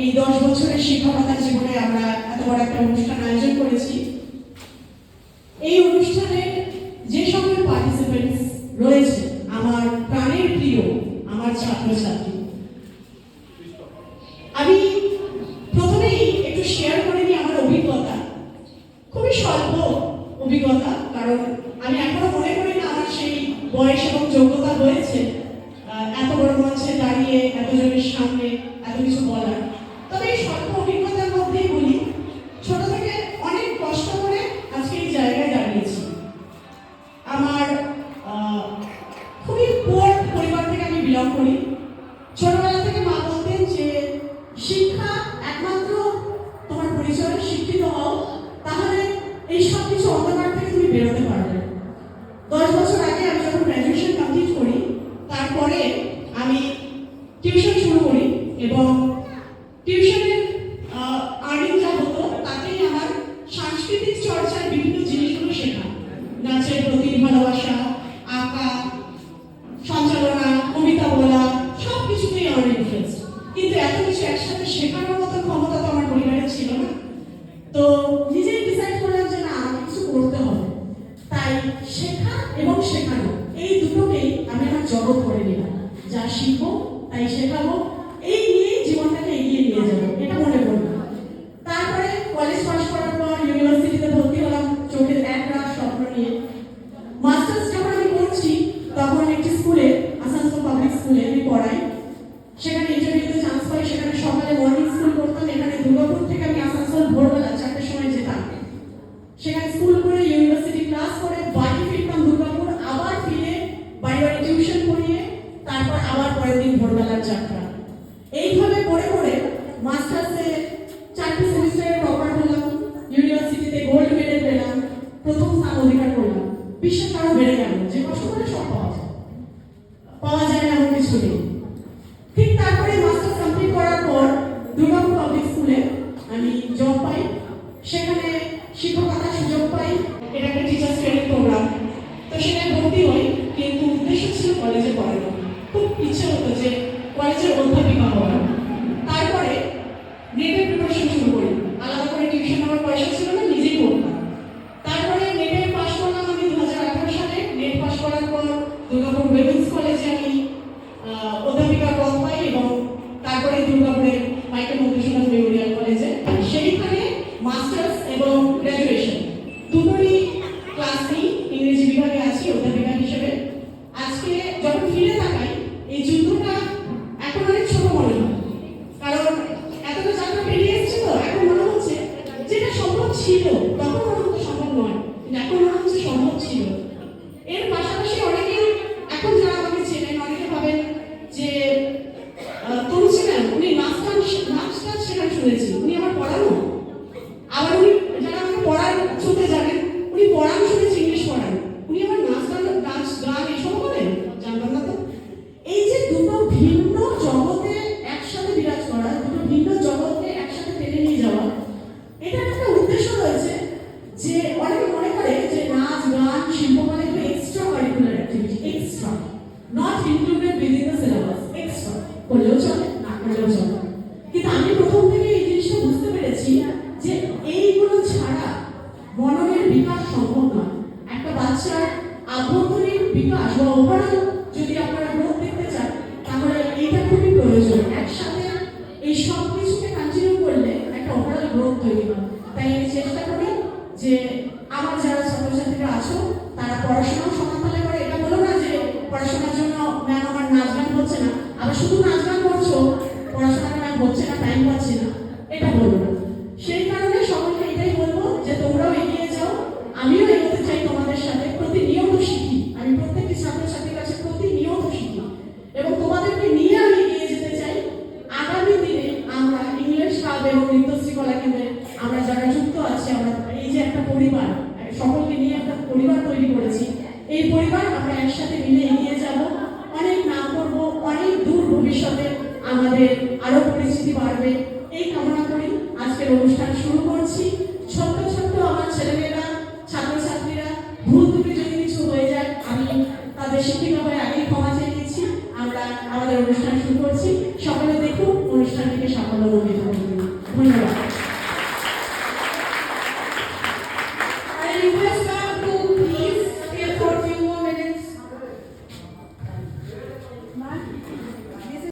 এই দশ বছরের শিক্ষকতার জীবনে আমরা এত বড় একটা অনুষ্ঠান আয়োজন করেছি। এই অনুষ্ঠানে যে সকল পার্টিসিপেন্টস রয়েছে, আমার প্রাণের প্রিয়, আমার ছাত্রছাত্রী। আমি প্রথমেই একটু শেয়ার করে নিই আমার অভিজ্ঞতা। খুবই স্বল্প অভিজ্ঞতা, কারণ আমি এখনও মনে করি না আমার সেই বয়স এবং যোগ্যতা রয়েছে। এত বড় মঞ্চে দাঁড়িয়ে, এতজনের সামনে এত কিছু বলার। তারপরে আমি টিউশন শুরু করি এবং টিউশনের আর্নিং যা হতো, তাতেই আমার সাংস্কৃতিক চর্চার বিভিন্ন জিনিসগুলো শেখা। নাচের প্রতি ভালোবাসা, আঁকা, সঞ্চালনা, কবিতা বলা সব কিছুতেই আমার ইন্টারেস্ট কিন্তু এত কিছু একসাথে শেখানোর মতো ক্ষমতা তো আমার পরিবারের ছিল না। তো pelo গেল যে কষ্ট করে সব পাওয়া যায়। পাওয়া যায় না এমন কিছু নেই। ঠিক তারপরে মাস্টার্স কমপ্লিট করার পর দুর্গাপুর পাবলিক স্কুলে আমি জব পাই। সেখানে শিক্ষকতার সুযোগ পাই। এটা একটা টিচার্স ট্রেনিং প্রোগ্রাম তো সেখানে ভর্তি হই, কিন্তু উদ্দেশ্য ছিল কলেজে পড়ানো খুব ইচ্ছে হতো যে কলেজের অধ্যাপিকা হওয়ার। তারপরে নেটের প্রিপারেশন শুরু করি আলাদা করে টিউশন নেওয়ার পয়সা ছিল না নিজেই পড়তাম তারপরে নেটে পাশ করলাম আমি দু হাজার আঠারো সালে নেট পাশ করার পর দুর্গাপুর উইমেন্স কলেজে আমি আহ, অধ্যাপিকার পদ পাই এবং তারপরে দুর্গাপুরের মাইকেল মধুসূদন মেমোরিয়াল কলেজে সেইখানে মাস্টার্স এবং গ্র্যাজুয়েশন দুটোরই ক্লাস নিই ইংরেজি বিভাগে আছি অধ্যাপিকা হিসেবে আজকে যখন ফিরে তাকাই এই যুদ্ধটা এখন অনেক ছোট মনে হয় কারণ এতটা যাত্রা পেরিয়ে এসেছে তো এখন মনে হচ্ছে যেটা সম্ভব ছিল তখন মনে হতো সম্ভব কিন্তু এখন সম্ভব ছিল। এর পাশাপাশি অনেকে এখন যারা চেনেন অনেকে যে শুনেছি উনি আমার পড়ানো আবার উনি যারা আমাকে পড়ার ছুতে জানেন উনি পড়ান শুনেছি ইংলিশ পড়ান উনি আমার নাচ গান নাচ গান এসব করেন জানতাম না তো এই যে দুটো ভিন্ন জগতে একসাথে বিরাজ করা দুটো ভিন্ন জগৎকে একসাথে টেনে নিয়ে যাওয়া এটা একটা উদ্দেশ্য রয়েছে যে অনেকে মনে করে যে নাচ গান শিল্পকলা এগুলো extra curricular activity extra not included within the syllabus extra করলেও চলে না করলেও চলে কিন্তু আমি প্রথম থেকে এই জিনিসটা বুঝতে পেরেছি যে এইগুলো ছাড়া মননের বিকাশ সম্ভব নয়। একটা বাচ্চার আভ্যন্তরীণ বিকাশ বা ওভারঅল যদি আপনারা গ্রোথ দেখতে চান, তাহলে এইটা খুবই প্রয়োজন। একসাথে এই সব কিছুকে কন্টিনিউ করলে একটা ওভারঅল গ্রোথ তৈরি হয় তাই আমি চেষ্টা করি যে আমার যারা ছাত্রছাত্রীরা আছো তারা পড়াশোনাও সমানতালে করে এটা বলো না যে পড়াশোনার জন্য ম্যাম আমার নাচ গান হচ্ছে না আবার শুধু নাচ গান করছ পড়াশোনাটা ম্যাম হচ্ছে না টাইম পাচ্ছি না। এটা বলব না। সেই কারণে সকলকে এটাই বলব যে তোমরাও এগিয়ে যাও। আমিও এগোতে চাই তোমাদের সাথে। প্রতিনিয়ত শিখি। আমি প্রত্যেকটি ছাত্রছাত্রীর কাছে প্রতিনিয়ত শিখি। এবং তোমাদেরকে নিয়ে আমি এগিয়ে যেতে চাই। আগামী দিনে আমরা ইংলিশ হাব এবং নৃত্যশ্রী কলা কেন্দ্রে আমরা যারা যুক্ত আছি, আমরা এই যে একটা পরিবার, সকলকে নিয়ে একটা পরিবার তৈরি করেছি। এই পরিবার আমরা একসাথে মিলে এগিয়ে যাব অনেক নাম করব অনেক দূর ভবিষ্যতে আমাদের আরও পরিচিতি বাড়বে। এই কামনা করি আজকের অনুষ্ঠান শুরু করছি। ছোট্ট ছোট্ট আমার ছেলেমেয়েরা, ছাত্রছাত্রীরা, ভুল ত্রুটি যদি কিছু হয়ে যায়, আমি তাদের শিক্ষিকা হয়ে আগেই ক্ষমা চেয়ে নিচ্ছি। আমরা আমাদের অনুষ্ঠান শুরু করছি। সকলে দেখুন, অনুষ্ঠানটিকে সাফল্য অভিজ্ঞতা